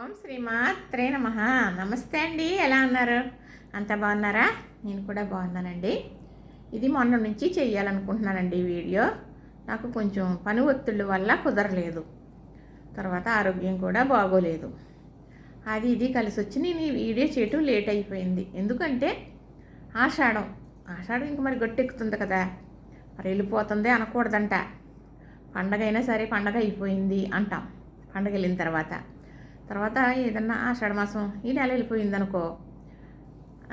ఓం శ్రీమాత్రే నమ. నమస్తే అండి. ఎలా ఉన్నారు? అంత బాగున్నారా? నేను కూడా బాగున్నానండి. ఇది మొన్న నుంచి చెయ్యాలనుకుంటున్నానండి ఈ వీడియో. నాకు కొంచెం పని ఒత్తిళ్ళు వల్ల కుదరలేదు. తర్వాత ఆరోగ్యం కూడా బాగోలేదు. అది ఇది కలిసి వచ్చి నేను ఈ వీడియో చేయటం లేట్ అయిపోయింది. ఎందుకంటే ఆషాఢం. ఆషాఢం ఇంక మరి గట్టెక్కుతుంది కదా. మరి వెళ్ళిపోతుంది అనకూడదంట. పండగ అయినా సరే పండగ అయిపోయింది అంటాం. పండగ వెళ్ళిన తర్వాత. తర్వాత ఏదన్నా ఆషాఢ మాసం ఈ నెల వెళ్ళిపోయింది అనుకో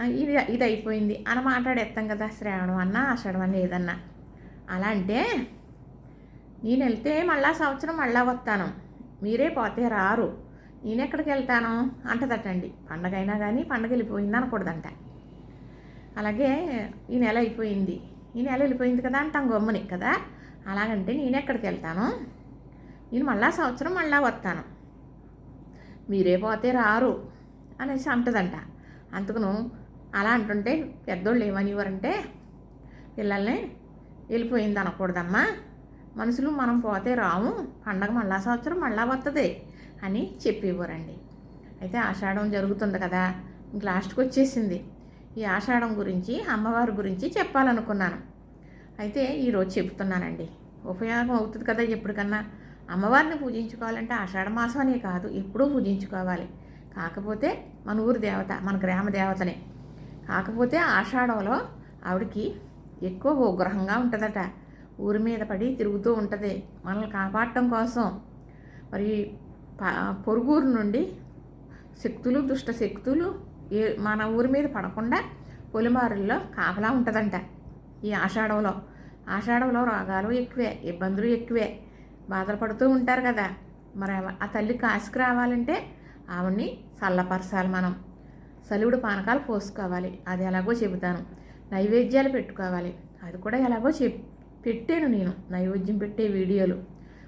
ఇది ఇది అయిపోయింది అని మాట్లాడేస్తాం కదా శ్రావణం అన్నా ఆషాఢం అన్న ఏదన్నా. అలా అంటే నేను వెళ్తే మళ్ళా సంవత్సరం మళ్ళా వస్తాను. మీరే పోతే రారు. నేను ఎక్కడికి వెళ్తాను? అంటదటండి. పండగ అయినా కానీ పండగ వెళ్ళిపోయింది అనకూడదంట. అలాగే ఈ నెల అయిపోయింది. ఈ నెల వెళ్ళిపోయింది కదా అంటాం గమ్ముని కదా? అలాగంటే నేను ఎక్కడికి వెళ్తాను? నేను మళ్ళా సంవత్సరం మళ్ళా వస్తాను. మీరే పోతే రారు అనేసి అంటదంట. అందుకును అలా అంటుంటే పెద్దోళ్ళు ఏమనివ్వరంటే పిల్లల్ని వెళ్ళిపోయింది అనకూడదమ్మా. మనుషులు మనం పోతే రాము. పండగ మళ్ళా సంవత్సరం మళ్ళా వస్తుంది అని చెప్పేవారండి అయితే ఆషాఢం జరుగుతుంది కదా ఇంక లాస్ట్కి వచ్చేసింది. ఈ ఆషాఢం గురించి అమ్మవారి గురించి చెప్పాలనుకున్నాను. అయితే ఈరోజు చెప్తున్నానండి. ఉపయోగం అవుతుంది కదా ఎప్పటికన్నా. అమ్మవారిని పూజించుకోవాలంటే ఆషాఢ మాసం అనే కాదు ఎప్పుడూ పూజించుకోవాలి. కాకపోతే మన ఊరి దేవత మన గ్రామ దేవతనే కాకపోతే ఆషాఢంలో ఆవిడకి ఎక్కువ ఉగ్రహంగా ఉంటుందట. ఊరి మీద పడి తిరుగుతూ ఉంటుంది. మనల్ని కాపాడటం కోసం. మరి పొరుగురు నుండి శక్తులు దుష్ట శక్తులు ఏ మన ఊరి మీద పడకుండా పొలిమారుల్లో కాపలా ఉంటుందంట ఈ ఆషాఢంలో. ఆషాఢంలో రోగాలు ఎక్కువే ఇబ్బందులు ఎక్కువే. బాధలు పడుతూ ఉంటారు కదా. మరి ఆ తల్లి కాసుకు రావాలంటే ఆవిడ్ని చల్లపరచాలి మనం. సలివుడు పానకాలు పోసుకోవాలి. అది ఎలాగో చెబుతాను. నైవేద్యాలు పెట్టుకోవాలి. అది కూడా ఎలాగో చెప్ పెట్టాను నేను. నైవేద్యం పెట్టే వీడియోలు.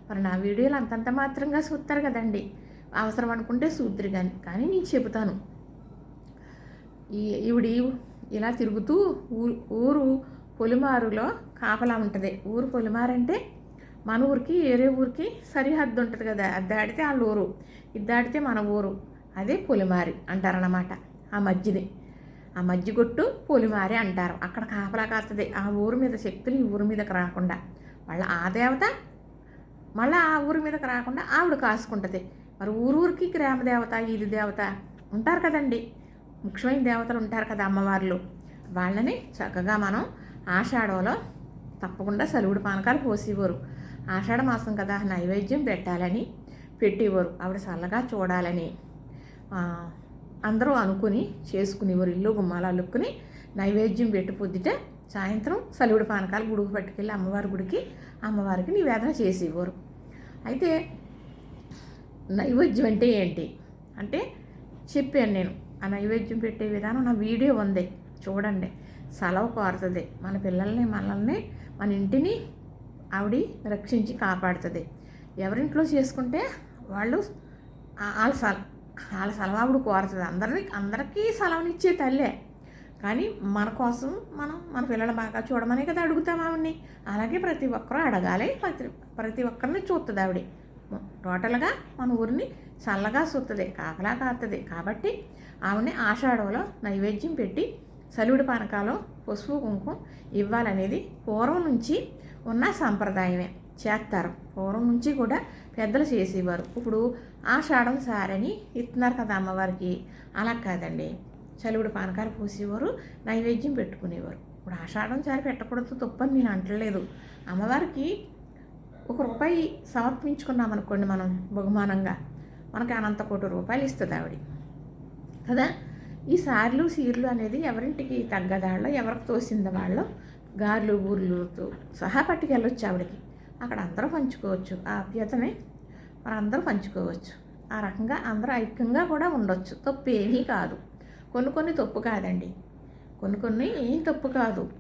మరి నా వీడియోలు అంతంత మాత్రంగా చూస్తారు కదండి. అవసరం అనుకుంటే సూత్రి కానీ కానీ నేను చెబుతాను. ఈ ఈవిడి ఇలా తిరుగుతూ ఊరు ఊరు పొలిమారులో కాపలా ఉంటుంది. ఊరు పొలిమారు అంటే మన ఊరికి వేరే ఊరికి సరిహద్దు ఉంటుంది కదా అది దాటితే వాళ్ళ ఊరు ఇది దాటితే మన ఊరు. అదే పొలిమారి అంటారన్నమాట ఆ మధ్యది ఆ మధ్యగొట్టు పులిమారి అంటారు. అక్కడ కాపలా కాస్తుంది ఆ ఊరు మీద శక్తులు ఈ ఊరి మీదకి రాకుండా. వాళ్ళ ఆ దేవత మళ్ళీ ఆ ఊరి మీదకి రాకుండా ఆవిడ కాసుకుంటుంది. మరి ఊరూరికి గ్రామ దేవత ఇది దేవత ఉంటారు కదండి. ముఖ్యమైన దేవతలు ఉంటారు కదా అమ్మవార్లు. వాళ్ళని చక్కగా మనం ఆషాఢంలో తప్పకుండా సలువుడు పానకాలు పోసేవారు ఆషాఢ మాసం కదా నైవేద్యం పెట్టాలని పెట్టేవారు ఆవిడ చల్లగా చూడాలని అందరూ అనుకుని చేసుకునేవారు ఇల్లు గుమ్మాలు అల్లుకుని నైవేద్యం పెట్టి పొద్దుట సాయంత్రం సలివుడి పానకాలు గుడికి పట్టుకెళ్ళి అమ్మవారి గుడికి అమ్మవారికి నివేదన చేసేవారు అయితే నైవేద్యం అంటే ఏంటి? అంటే చెప్పాను నేను ఆ నైవేద్యం పెట్టే విధానం నా వీడియో ఉంది. చూడండి. సెలవు కోరుతుంది. మన పిల్లల్ని మనల్ని మన ఇంటిని ఆవిడ రక్షించి కాపాడుతుంది. ఎవరింట్లో చేసుకుంటే వాళ్ళు వాళ్ళ సల వాళ్ళ సెలవు ఆవిడ కోరుతుంది. అందరినీ అందరికీ సెలవునిచ్చే తల్లే. కానీ మన కోసం మనం మన పిల్లలు బాగా చూడమనే కదా అడుగుతాం ఆవిడ్ని. అలాగే ప్రతి ఒక్కరూ అడగాలి. ప్రతి ప్రతి ఒక్కరిని చూస్తుంది ఆవిడ. టోటల్గా మన ఊరిని చల్లగా చూస్తుంది కాపలా కాస్తుంది కాబట్టి ఆవిడని ఆషాఢంలో నైవేద్యం పెట్టి సలివిడి పానకాలు పసుపు కుంకుమ ఇవ్వాలనేది పూర్వం నుంచి ఉన్న సాంప్రదాయమే. చేస్తారు. పూర్వం నుంచి కూడా పెద్దలు చేసేవారు. ఇప్పుడు ఆషాఢం సారని ఇస్తున్నారు కదా అమ్మవారికి. అలా కాదండి. చలివిడి పానకాలు పూసేవారు నైవేద్యం పెట్టుకునేవారు. ఇప్పుడు ఆషాఢం సారి పెట్టకూడదు తప్పని నేను అంటలేదు. అమ్మవారికి ఒక రూపాయి సమర్పించుకున్నాం అనుకోండి మనం బహుమానంగా. మనకి అనంత కోటి రూపాయలు ఇస్తుంది ఆవిడ. కదా? ఈ సార్లు సీర్లు అనేది ఎవరింటికి తగ్గదాళ్ళో ఎవరికి తోసింది వాళ్ళు గార్లు బూర్లుతో సహా పట్టుకెళ్ళొచ్చు ఆవిడకి. అక్కడ అందరూ పంచుకోవచ్చు. ఆ అభ్యతని మనందరూ పంచుకోవచ్చు. ఆ రకంగా అందరూ ఐక్యంగా కూడా ఉండొచ్చు. తప్పు ఏమీ కాదు. కొన్ని కొన్ని తప్పు కాదండి. కొన్ని కొన్ని ఏం తప్పు కాదు.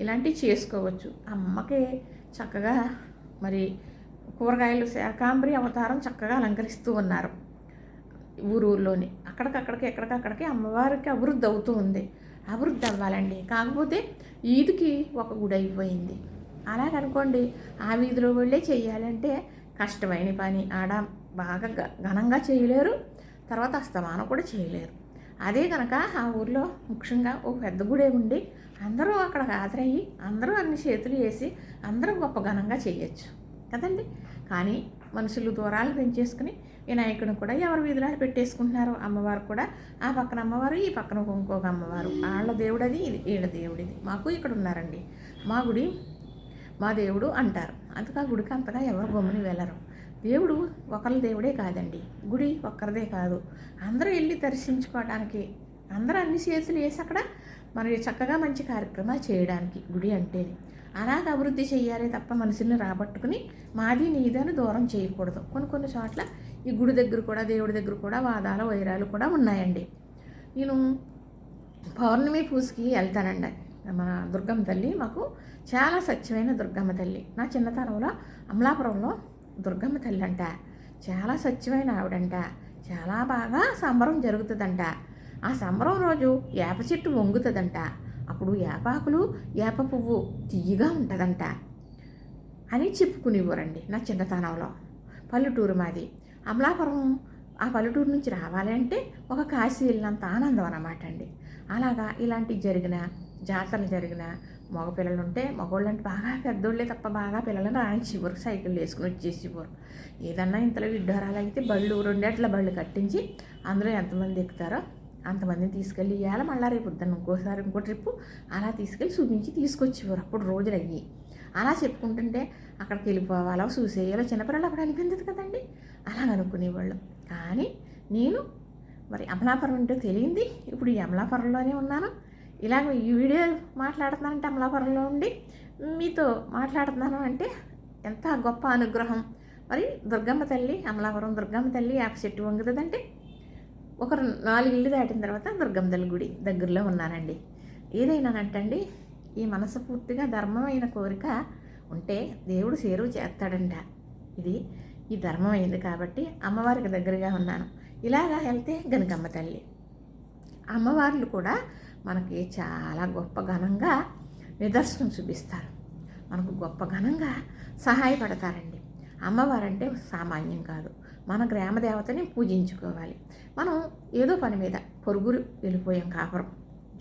ఇలాంటివి చేసుకోవచ్చు. అమ్మకి చక్కగా మరి కూరగాయలు శాకాంబరి అవతారం చక్కగా అలంకరిస్తూ ఉన్నారు. ఊరూరులోని. అక్కడికక్కడికి ఎక్కడికక్కడికి అమ్మవారికి అభివృద్ధి అవుతూ ఉంది. అభివృద్ధి అవ్వాలండి. కాకపోతే ఈదుకి ఒక గుడి అయిపోయింది. అలాగనుకోండి ఆ వీధిలో వెళ్ళే చేయాలంటే కష్టమైన పని. ఆడ బాగా ఘనంగా చేయలేరు. తర్వాత అస్తమానం కూడా చేయలేరు. అదే కనుక ఆ ఊర్లో ముఖ్యంగా ఒక పెద్ద గుడే ఉండి అందరూ అక్కడ హాజరయ్యి అందరూ అన్ని చేతులు వేసి అందరూ గొప్ప ఘనంగా చేయొచ్చు కదండి? కానీ మనుషులు దూరాలు పెంచేసుకుని వినాయకుడిని కూడా ఎవరు వీధిలో పెట్టేసుకుంటున్నారు అమ్మవారు కూడా ఆ పక్కన అమ్మవారు ఈ పక్కన ఇంకొక అమ్మవారు. వాళ్ళ దేవుడది ఇది వీళ్ళ దేవుడిది. మాకు ఇక్కడ ఉన్నారండి. మా గుడి మా దేవుడు అంటారు. అందుకు ఆ గుడికి అంతగా ఎవరు గమ్ముని వెళ్ళరు. దేవుడు ఒకరి దేవుడే కాదండి. గుడి ఒక్కరిదే కాదు. అందరూ వెళ్ళి దర్శించుకోవడానికి అందరూ అన్ని చేతులు వేసి అక్కడ మరి చక్కగా మంచి కార్యక్రమాలు చేయడానికి గుడి అంటేనే. అలాగ అభివృద్ధి చేయాలి తప్ప మనుషుల్ని రాబట్టుకుని మాది నీదని దూరం చేయకూడదు. కొన్ని కొన్ని చోట్ల ఈ గుడి దగ్గర కూడా దేవుడి దగ్గర కూడా వాదాల వైరాలు కూడా ఉన్నాయండి. నేను పౌర్ణమి పూజకి వెళ్తానండి. మా దుర్గమ్మ తల్లి మాకు చాలా స్వచ్ఛమైన దుర్గమ్మ తల్లి. నా చిన్నతనంలో అమలాపురంలో దుర్గమ్మ తల్లి అంట. చాలా స్వచ్ఛమైన ఆవిడంట. చాలా బాగా సంబరం జరుగుతుందంట. ఆ సంబరం రోజు వేప చెట్టు వంగుతుందంట. అప్పుడు వేపాకులు వేప పువ్వు తీయగా ఉంటుందంట అని చెప్పుకునేవారండి నా చిన్నతనంలో. పల్లెటూరు మాది. అమలాపురం ఆ పల్లెటూరు నుంచి రావాలి అంటే ఒక కాశీ వెళ్ళినంత ఆనందం అన్నమాట అండి. అలాగా ఇలాంటివి జరిగిన జాతరలు జరిగిన మగపిల్లలు ఉంటే మగవాళ్ళు అంటే బాగా పెద్దోళ్ళే తప్ప బాగా పిల్లలను రానిచ్చేవారు సైకిల్ వేసుకుని వచ్చేసేవారు ఏదన్నా ఇంతలో విడ్డూరాలు అయితే బళ్ళు రెండేట్ల బళ్ళు కట్టించి అందులో ఎంతమంది ఎక్కుతారో అంతమందిని తీసుకెళ్ళి ఇవాళ మళ్ళీ రేపు పొద్దున్న ఇంకోసారి ఇంకో ట్రిప్పు అలా తీసుకెళ్ళి చూపించి తీసుకొచ్చేవారు అప్పుడు రోజులు అయ్యి. అలా చెప్పుకుంటుంటే అక్కడికి వెళ్ళిపోవాలో చూసేయాలో చిన్నపిల్లలు అప్పుడు అనిపించదు కదండి? అలా అనుకునేవాళ్ళు. కానీ నేను మరి అమలాపురం అంటే తెలియంది. ఇప్పుడు ఈ అమలాపురంలోనే ఉన్నాను. ఇలాగ ఈ వీడియో మాట్లాడుతున్నానంటే అమలాపురంలో ఉండి మీతో మాట్లాడుతున్నాను అంటే ఎంత గొప్ప అనుగ్రహం. మరి దుర్గమ్మ తల్లి అమలాపురం దుర్గమ్మ తల్లి యాప్ చెట్టు వంగుతుందంటే ఒక నాలుగు ఇల్లు దాటిన తర్వాత దుర్గమ్మ తల్లి గుడి దగ్గరలో ఉన్నానండి. ఏదైనానంటండి ఈ మనసు పూర్తిగా ధర్మమైన కోరిక ఉంటే దేవుడు చేరువు చేస్తాడంట. ఇది ఈ ధర్మం అయింది కాబట్టి అమ్మవారికి దగ్గరగా ఉన్నాను. ఇలాగా వెళ్తే గనకమ్మ తల్లి. అమ్మవార్లు కూడా మనకి చాలా గొప్ప ఘనంగా నిదర్శనం చూపిస్తారు. మనకు గొప్ప ఘనంగా సహాయపడతారండి. అమ్మవారంటే సామాన్యం కాదు. మన గ్రామ దేవతని పూజించుకోవాలి. మనం ఏదో పని మీద పొరుగురు వెళ్ళిపోయాం కాపురం.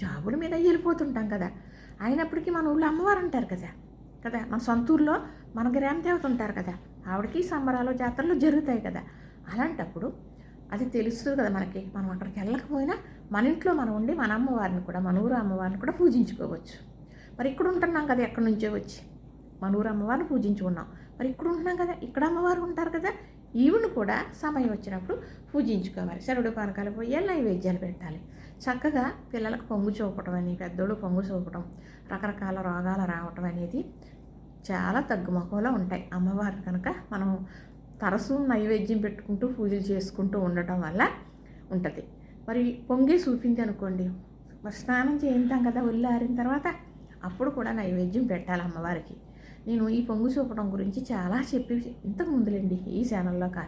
జాబుల మీద వెళ్ళిపోతుంటాం కదా. అయినప్పటికీ మన ఊళ్ళో అమ్మవారు ఉంటారు కదా. కదా? మన సొంత ఊర్లో మన గ్రామ దేవత ఉంటారు కదా. ఆవిడకి సంబరాలు జాతరలు జరుగుతాయి కదా. అలాంటప్పుడు అది తెలుస్తుంది కదా మనకి. మనం అక్కడికి వెళ్ళకపోయినా మన ఇంట్లో మనం ఉండి మన అమ్మవారిని కూడా మన ఊరు అమ్మవారిని కూడా పూజించుకోవచ్చు. మరి ఇక్కడ ఉంటున్నాం కదా ఎక్కడి నుంచో వచ్చి. మనూరు అమ్మవారిని పూజించుకున్నాం. మరి ఇక్కడ ఉంటున్నాం కదా ఇక్కడ అమ్మవారు ఉంటారు కదా. ఈవిని కూడా సమయం వచ్చినప్పుడు పూజించుకోవాలి. శరుడు పానకాలు పోయి నైవేద్యాలు పెట్టాలి. చక్కగా పిల్లలకు పొంగు చూపటం అని పెద్దోడు పొంగు చూపటం రకరకాల రోగాలు రావటం అనేది చాలా తగ్గుముఖంలో ఉంటాయి. అమ్మవారు కనుక మనం తరచూ నైవేద్యం పెట్టుకుంటూ పూజలు చేసుకుంటూ ఉండటం వల్ల ఉంటుంది. మరి పొంగి చూపింది అనుకోండి. మరి స్నానం చేయించాం కదా ఒళ్ళు ఆరిన తర్వాత అప్పుడు కూడా నైవేద్యం పెట్టాలి అమ్మవారికి. నేను ఈ పొంగు చూపడం గురించి చాలా చెప్పి ఇంతకు ముందులేండి ఈ ఛానల్లో కా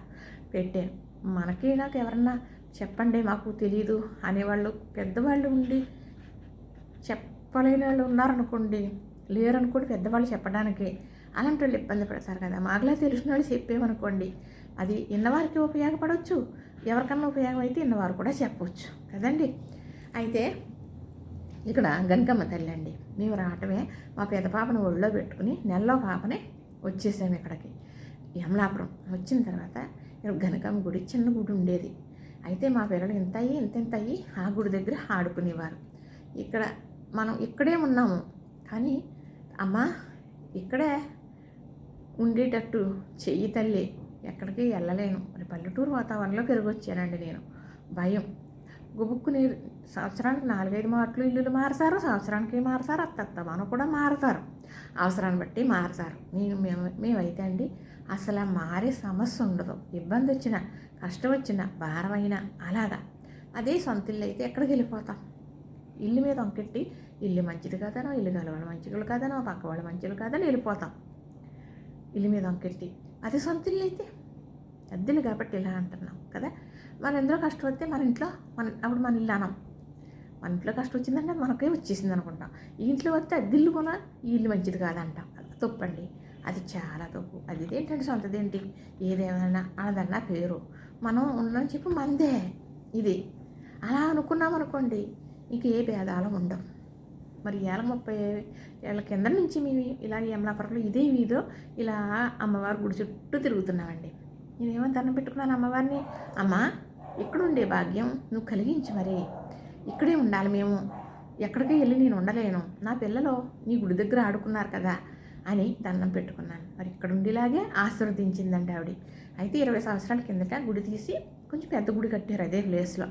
పెట్టాను. మనకి నాకు ఎవరన్నా చెప్పండి మాకు తెలియదు అనేవాళ్ళు పెద్దవాళ్ళు ఉండి చెప్పలేని వాళ్ళు ఉన్నారనుకోండి లేరనుకోండి పెద్దవాళ్ళు చెప్పడానికి. అలాంటి వాళ్ళు ఇబ్బంది పడతారు కదా. మాకులా తెలిసిన వాళ్ళు చెప్పేమనుకోండి అది ఇన్నవారికి ఉపయోగపడవచ్చు ఎవరికన్నా ఉపయోగం అయితే ఇన్నవారు కూడా చెప్పవచ్చు కదండి? అయితే ఇక్కడ గనకమ్మ తల్లి అండి. మేము రావటమే మా పెద్ద పాపను ఒళ్ళో పెట్టుకుని నెలలో పాపనే వచ్చేసాము ఇక్కడికి. యమలాపురం వచ్చిన తర్వాత ఇక్కడ గనకమ్మ గుడి చిన్న గుడి ఉండేది. అయితే మా పిల్లలు ఇంత అయ్యి ఇంత ఇంత అయ్యి ఆ గుడి దగ్గర ఆడుకునేవారు. ఇక్కడ మనం ఇక్కడే ఉన్నాము. కానీ అమ్మా ఇక్కడే ఉండేటట్టు చెయ్యి తల్లి. ఎక్కడికి వెళ్ళలేను. మరి పల్లెటూరు వాతావరణంలో పెరిగొచ్చానండి నేను. భయం. గుబుక్కుని సంవత్సరానికి నాలుగైదు మార్లు ఇల్లులు మారుతారు సంవత్సరానికి మారుతారు అత్తత్త మనం కూడా మారుతారు. అవసరాన్ని బట్టి మారుతారు. నేను మేము మేమైతే అండి అసలు మారే సమస్య ఉండదు. ఇబ్బంది వచ్చిన కష్టం వచ్చిన భారమైనా అలాగా. అదే సొంత ఇల్లు అయితే ఎక్కడికి వెళ్ళిపోతాం? ఇల్లు మీద వంకెట్టి ఇల్లు మంచిది కాదనో ఇల్లు కలవాళ్ళు మంచిగా కాదనో పక్క వాళ్ళు మంచిలు కాదని వెళ్ళిపోతాం. ఇల్లు మీద వంకెట్టి అది సొంత ఇల్లు అయితే? అద్దెలు కాబట్టి ఇలా అంటున్నాం కదా. మన ఎందులో కష్టం వస్తే మన ఇంట్లో మన అప్పుడు మన ఇల్లు అనం. మన ఇంట్లో కష్టం వచ్చిందంటే మనకే వచ్చేసింది అనుకుంటాం. ఈ ఇంట్లో వస్తే అద్దిల్లు కొన ఈ ఇల్లు మంచిది కాదంటాం. అది తప్పండి. అది చాలా తప్పు. అది ఏంటంటే సొంతదేంటి? ఏదేమైనా అన్నదన్నా పేరు. మనం ఉన్నాం చెప్పి మందే. ఇది. అలా అనుకున్నాం అనుకోండి నీకు ఏ భేదాలు ఉండవు. మరి ఏళ్ళ ముప్పై ఏళ్ళ కింద నుంచి మేము ఇలా యమలాపురంలో ఇదే వీధిలో ఇలా అమ్మవారి గుడి చుట్టూ తిరుగుతున్నామండి నేనేమో దండం పెట్టుకున్నాను అమ్మవారిని? అమ్మ ఇక్కడుండే భాగ్యం నువ్వు కలిగించు మరి. ఇక్కడే ఉండాలి మేము. ఎక్కడికి వెళ్ళి నేను ఉండలేను. నా పిల్లలు నీ గుడి దగ్గర ఆడుకున్నారు కదా అని దండం పెట్టుకున్నాను. మరి ఇక్కడ ఉండేలాగే ఆశీర్వదించిందండి ఆవిడ. అయితే ఇరవై సంవత్సరాల కిందట గుడి తీసి కొంచెం పెద్ద గుడి కట్టారు అదే ప్లేస్లో.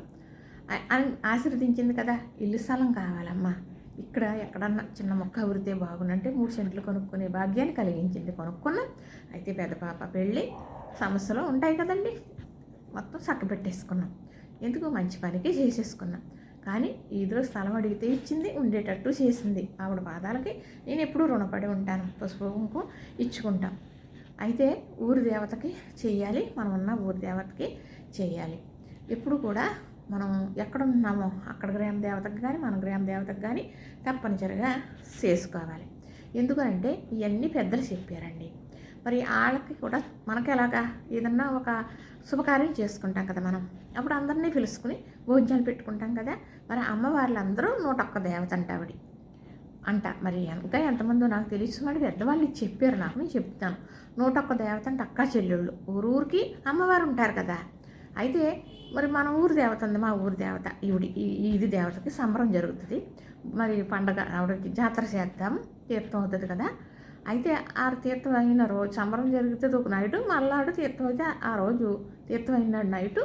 ఆశీర్వదించింది కదా. ఇల్లు స్థలం కావాలమ్మా. ఇక్కడ ఎక్కడన్నా చిన్న మొక్క ఊరితే బాగుందంటే మూడు సెంట్లు కొనుక్కునే భాగ్యాన్ని కలిగించింది కొనుక్కున్నాం. అయితే పెద్ద పాప పెళ్ళి సమస్యలు ఉంటాయి కదండి. మొత్తం చక్క పెట్టేసుకున్నాం. ఎందుకు మంచి పనికి చేసేసుకున్నాం. కానీ ఈదులో స్థలం అడిగితే ఇచ్చింది ఉండేటట్టు చేసింది. ఆవిడ పాదాలకి నేను ఎప్పుడూ రుణపడి ఉంటాను. పసుపు కుంకుమ ఇచ్చుకుంటాం. అయితే ఊరి దేవతకి చేయాలి. మనం ఉన్న ఊరి దేవతకి చేయాలి. ఎప్పుడు కూడా మనం ఎక్కడ ఉన్నామో అక్కడ గ్రామ దేవతకు కానీ మన గ్రామ దేవతకు కానీ తప్పనిసరిగా చేసుకోవాలి. ఎందుకంటే ఇవన్నీ పెద్దలు చెప్పారండి. మరి వాళ్ళకి కూడా మనకి ఎలాగా ఏదన్నా ఒక శుభకార్యం చేసుకుంటాం కదా మనం. అప్పుడు అందరినీ పిలుచుకుని భోజనాలు పెట్టుకుంటాం కదా. మరి అమ్మవార్లందరూ నూట ఒక్క దేవత అంట ఆవిడ. అంట. మరి ఇంకా ఎంతమందో నాకు తెలిసి మరి పెద్దవాళ్ళు చెప్పారు నాకు నేను చెప్తాను. నూట ఒక్క దేవత అంటే అక్క చెల్లెళ్ళు. ఊరూరికి అమ్మవారు ఉంటారు కదా. అయితే మరి మన ఊరు దేవత ఉంది మా ఊరి దేవత ఈవిడి ఇది దేవతకి సంబరం జరుగుతుంది. మరి పండగ ఆవిడకి జాతర చేద్దాం తీర్థం అవుతుంది కదా. అయితే ఆ తీర్థం అయిన రోజు సంబరం జరుగుతుంది ఒక నైటు మళ్ళాడు తీర్థం అయితే ఆ రోజు తీర్థం అయిన నైటు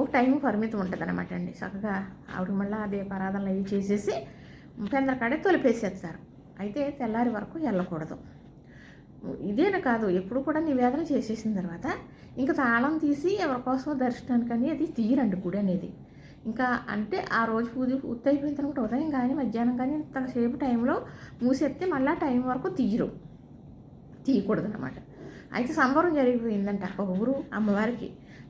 ఒక టైం పరిమితం ఉంటుంది అనమాట అండి. చక్కగా ఆవిడ మళ్ళీ ఆ దీపారాధనలు అవి చేసేసి పెందరకాడే తొలిపేసేస్తారు. అయితే తెల్లారి వరకు వెళ్ళకూడదు. ఇదేనా కాదు ఎప్పుడు కూడా నివేదన చేసేసిన తర్వాత ఇంకా తాళం తీసి ఎవరికోసం దర్శనానికని అది తీయరండి గుడి అనేది. ఇంకా అంటే ఆ రోజు పూజ పూర్తి అయిపోయిన తర్వాత ఉదయం కానీ మధ్యాహ్నం కానీ ఇంతసేపు టైంలో మూసేస్తే మళ్ళీ టైం వరకు తీయరు. తీయకూడదు అనమాట అయితే సంబరం జరిగిపోయిందంట ఒక ఊరు అమ్మవారికి.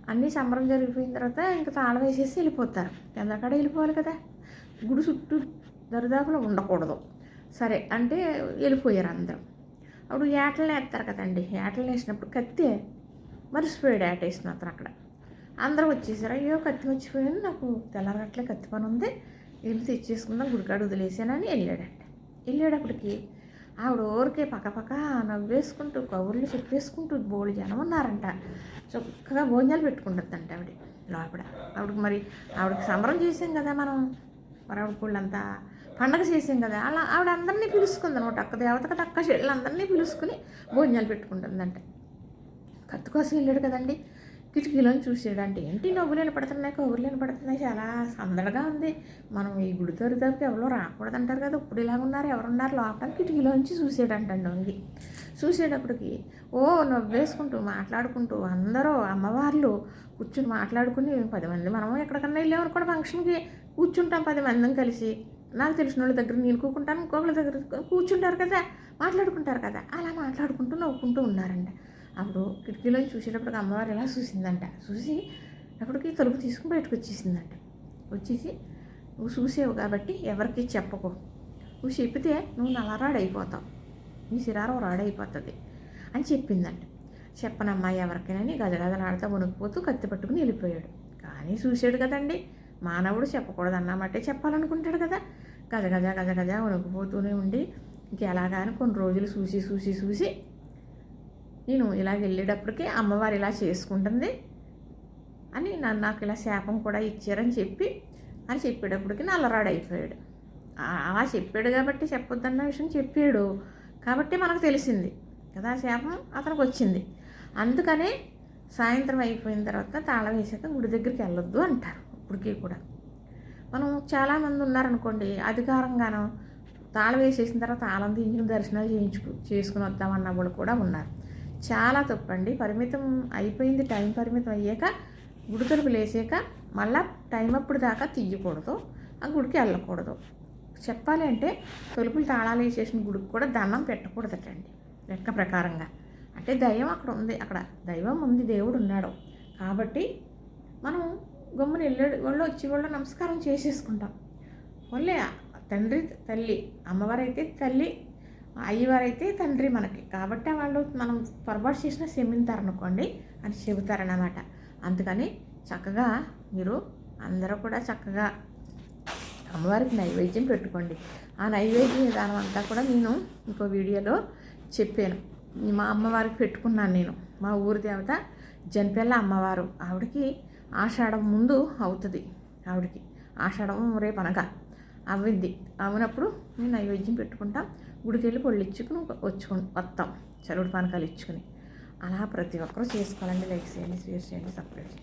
అన్నీ సంబరం జరిగిపోయిన తర్వాత ఇంకా తాళం వేసేసి వెళ్ళిపోతారు. కిందకాడ వెళ్ళిపోవాలి కదా. గుడి చుట్టూ దరిదాపులో ఉండకూడదు. సరే అంటే వెళ్ళిపోయారు అందరం. అప్పుడు ఏటలు వేస్తారు కదండి. ఏటలు వేసినప్పుడు కత్తి మరి స్పీడ్ ఆటేసింది అతను అక్కడ. అందరూ వచ్చేసారు అయ్యో కత్తి మర్చిపోయాను నాకు తెల్లరట్లే కత్తి పని ఉంది వెళ్ళి తెచ్చేసుకుందాం గుడికాడు వదిలేసానని వెళ్ళాడంట. వెళ్ళేటప్పటికి ఆవిడ ఊరికే పక్కపక్క నవ్వేసుకుంటూ కబుర్లు చెప్పేసుకుంటూ బోడి జనం ఉన్నారంట. చక్కగా భోజనాలు పెట్టుకుంటుందంట ఆవిడ లోపల. ఆవిడకి మరి ఆవిడకి సంబరం చేసాం కదా మనం. మరి ఆవిడ పూళ్ళంతా పండగ చేసాం కదా. అలా ఆవిడ అందరినీ పిలుచుకుంది అనమాట అక్క దేవతకి తక్క చెల్లెలందరినీ పిలుచుకుని భోజనాలు పెట్టుకుంటుందంట. కత్తి కోసం వెళ్ళాడు కదండి. కిటికీలోని చూసాడు అంటే ఏంటి నవ్వులేని పడుతున్నాయి కబుర్లేని పడుతున్నాయి చాలా సందడిగా ఉంది. మనం ఈ గుడి తరగతికి ఎవరో రాకూడదంటారు కదా ఇప్పుడు ఇలాగ ఉన్నారు ఎవరున్నారు? లోపల కిటికీలోంచి చూసాడంటండి వంగి చూసేటప్పటికి ఓ నవ్వేసుకుంటూ మాట్లాడుకుంటూ అందరూ అమ్మవార్లు కూర్చుని మాట్లాడుకుని పది మంది మనం ఎక్కడికన్నా వెళ్ళామనుకోండి ఫంక్షన్కి కూర్చుంటాం పది మందిని కలిసి. నాకు తెలిసిన వాళ్ళ దగ్గర నేను కూకుంటాను ఇంకొకళ్ళ దగ్గర కూర్చుంటారు కదా మాట్లాడుకుంటారు కదా. అలా మాట్లాడుకుంటూ నవ్వుకుంటూ ఉన్నారండి అప్పుడు కిటికీలో చూసేటప్పటికి అమ్మవారు ఎలా చూసిందంట. చూసి అప్పటికి తలుపు తీసుకుని బయటకు వచ్చేసిందంట. వచ్చేసి నువ్వు చూసేవు కాబట్టి ఎవరికి చెప్పకు. నువ్వు చెప్పితే నువ్వు నల్లరాడైపోతావు. నీ శిరారం రాడైపోతుంది అని చెప్పిందంట. చెప్పనమ్మా ఎవరికైనా గజగజలాడుతూ వణుకుపోతూ కత్తి పట్టుకుని వెళ్ళిపోయాడు. కానీ చూసాడు కదండి మానవుడు చెప్పకూడదు అన్నమాటే చెప్పాలనుకుంటాడు కదా. గజగజ గజగజ వణుకుపోతూనే ఉండి ఇంకెలాగాని కొన్ని రోజులు చూసి చూసి చూసి నేను ఇలా వెళ్ళేటప్పటికి అమ్మవారు ఇలా చేసుకుంటుంది అని నన్ను నాకు ఇలా శాపం కూడా ఇచ్చారని చెప్పి అని చెప్పేటప్పటికి నల్లరాడైపోయాడు అలా చెప్పాడు కాబట్టి చెప్పొద్దన్న విషయం చెప్పాడు. కాబట్టి మనకు తెలిసింది కదా ఆ శాపం అతనికి వచ్చింది. అందుకనే సాయంత్రం అయిపోయిన తర్వాత తాళం వేసాక గుడి దగ్గరికి వెళ్ళొద్దు అంటారు ఇప్పటికీ కూడా. మనం చాలామంది ఉన్నారనుకోండి అధికారంగాను తాళం వేసేసిన తర్వాత తాళం తీయించుకుని దర్శనాలు చేయించుకు చేసుకుని వద్దామన్న వాళ్ళు కూడా ఉన్నారు. చాలా తప్పండి. పరిమితం అయిపోయింది టైం పరిమితం అయ్యాక గుడి తలుపులు వేసాక మళ్ళా టైం అప్పుడు దాకా తీయకూడదు ఆ గుడికి వెళ్ళకూడదు. చెప్పాలి అంటే తలుపులు తాళాలు వేసేసిన గుడికి కూడా దండం పెట్టకూడదటండి లెక్క ప్రకారంగా. అంటే దైవం అక్కడ ఉంది అక్కడ దైవం ఉంది దేవుడు ఉన్నాడు. కాబట్టి మనం గమ్మున వెళ్ళే వాళ్ళు వచ్చి వాళ్ళు నమస్కారం చేసేసుకుంటాం. వాళ్ళే తండ్రి తల్లి అమ్మవారైతే తల్లి అయ్యవారైతే తండ్రి మనకి. కాబట్టి వాళ్ళు మనం పొరపాటు చేసిన క్షమింతారనుకోండి అని చెబుతారన్నమాట. అందుకని చక్కగా మీరు అందరూ కూడా చక్కగా అమ్మవారికి నైవేద్యం పెట్టుకోండి. ఆ నైవేద్యం విధానం అంతా కూడా నేను ఇంకో వీడియోలో చెప్పాను. మా అమ్మవారికి పెట్టుకున్నాను నేను. మా ఊరి దేవత జనపిల్ల అమ్మవారు. ఆవిడకి ఆషాఢం ముందు అవుతుంది ఆవిడకి. ఆషాఢం రేపు అనగా అవ్వింది. అవునప్పుడు నేను నైవేద్యం పెట్టుకుంటాం. గుడికి వెళ్ళి పళ్ళు ఇచ్చుకుని వచ్చుకు వస్తాం చలుడు పానకాలు ఇచ్చుకుని. అలా ప్రతి ఒక్కరూ చేసుకోవాలండి. లైక్ చేయండి షేర్ చేయండి సబ్స్క్రైబ్ చేయండి.